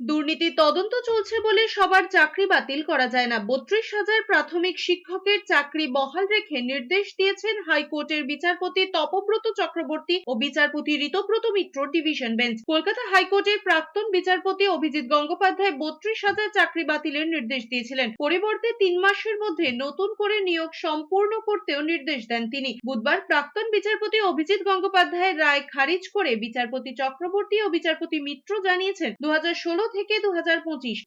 দুর্নীতি তদন্ত চলছে বলে সবার চাকরি বাতিল করা যায় না। বত্রিশ হাজার প্রাথমিক শিক্ষকের চাকরি বহাল রেখে নির্দেশ দিয়েছেন হাইকোর্টের বিচারপতি তপব্রত চক্রবর্তী ও বিচারপতি ঋতব্রত মিত্র ডিভিশন বেঞ্চ। কলকাতা হাইকোর্টের প্রাক্তন বিচারপতি অভিজিৎ গঙ্গোপাধ্যায় বত্রিশ হাজার চাকরি বাতিলের নির্দেশ দিয়েছিলেন। পরিবর্তে তিন মাসের মধ্যে নতুন করে নিয়োগ সম্পূর্ণ করতেও নির্দেশ দেন তিনি। বুধবার প্রাক্তন বিচারপতি অভিজিৎ গঙ্গোপাধ্যায়ের রায় খারিজ করে বিচারপতি চক্রবর্তী ও বিচারপতি মিত্র জানিয়েছেন দু হাজার ষোলো থেকে দু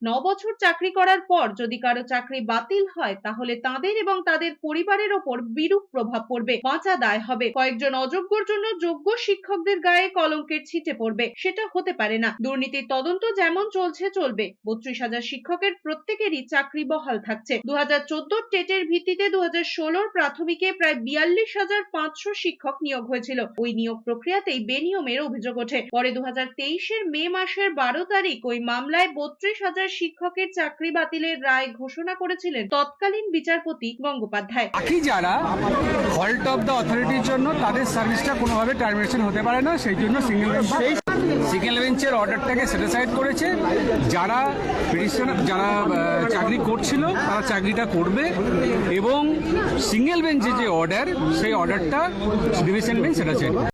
ন বছর চাকরি করার পর যদি কারও চাকরি বাতিল হয়, তাহলে তাদের এবং তাদের পরিবারের ওপর বিরূপ প্রভাব পড়বে, বাঁচা দায় হবে। কয়েকজন অযোগ্যর জন্য যোগ্য শিক্ষকদের গায়ে কলঙ্কের ছিটে পড়বে, সেটা হতে পারে না। দুর্নীতির তদন্ত যেমন চলছে, চলবে। বত্রিশ হাজার শিক্ষকের প্রত্যেকেরই চাকরি বহাল থাকছে। দু হাজার চোদ্দ টেটের ভিত্তিতে দু হাজার ষোলোর প্রাথমিকে প্রায় বিয়াল্লিশ হাজার পাঁচশো শিক্ষক নিয়োগ হয়েছিল। ওই নিয়োগ প্রক্রিয়াতেই বেনিয়মের অভিযোগ ওঠে। পরে দু হাজার তেইশের মে মাসের বারো তারিখ ওই মামলায় বত্রিশ হাজার শিক্ষকের চাকরি বাতিলের রায় ঘোষণা করেছিলেন তৎকালীন বিচারপতি গঙ্গোপাধ্যায়। বাকি যারা ফল্ট অফ দ্য অথরিটির জন্য তাদের সার্ভিসটা কোনোভাবে টার্মিনেশন হতে পারে না, সেই জন্য সিঙ্গেল সিঙ্গেল বেঞ্চের অর্ডারটাকে সেটিসাইড করেছে। যারা পিটিশন যারা চাকরি করছিল, তারা চাকরিটা করবে এবং সিঙ্গেল বেঞ্চে যে অর্ডার সেই অর্ডারটা ডিভিশন বেঞ্চ সেটিসাইড